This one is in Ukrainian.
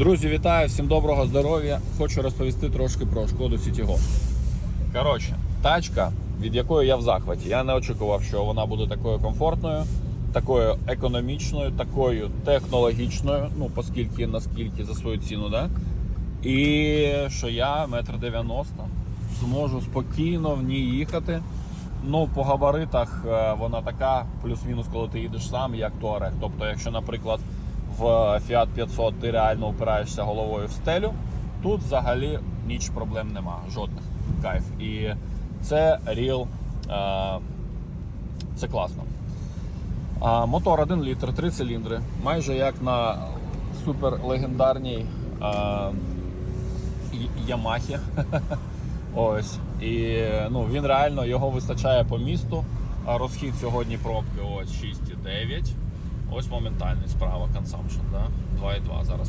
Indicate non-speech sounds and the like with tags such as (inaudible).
Друзі, вітаю, всім доброго здоров'я. Хочу розповісти трошки про шкоду Сітіго. Коротше, тачка, від якої я в захваті. Я не очікував, що вона буде такою комфортною, такою економічною, такою технологічною, ну, оскільки наскільки за свою ціну, да? І що я метр дев'яносто зможу спокійно в ній їхати. Ну, по габаритах е, вона така, плюс-мінус, коли ти їдеш сам, як Touareg. Тобто, якщо, наприклад, в Fiat 500 ти реально опираєшся головою в стелю, тут взагалі ніч проблем нема, жодних кайф. І це Real, е, це класно. Мотор 1 літр, 3 циліндри, майже як на супер легендарній Ямахі. (laughs) Ось. І ну, він реально його вистачає по місту. Розхід сьогодні пробки ось 6,9. Ось моментальний справа да? 2,2 зараз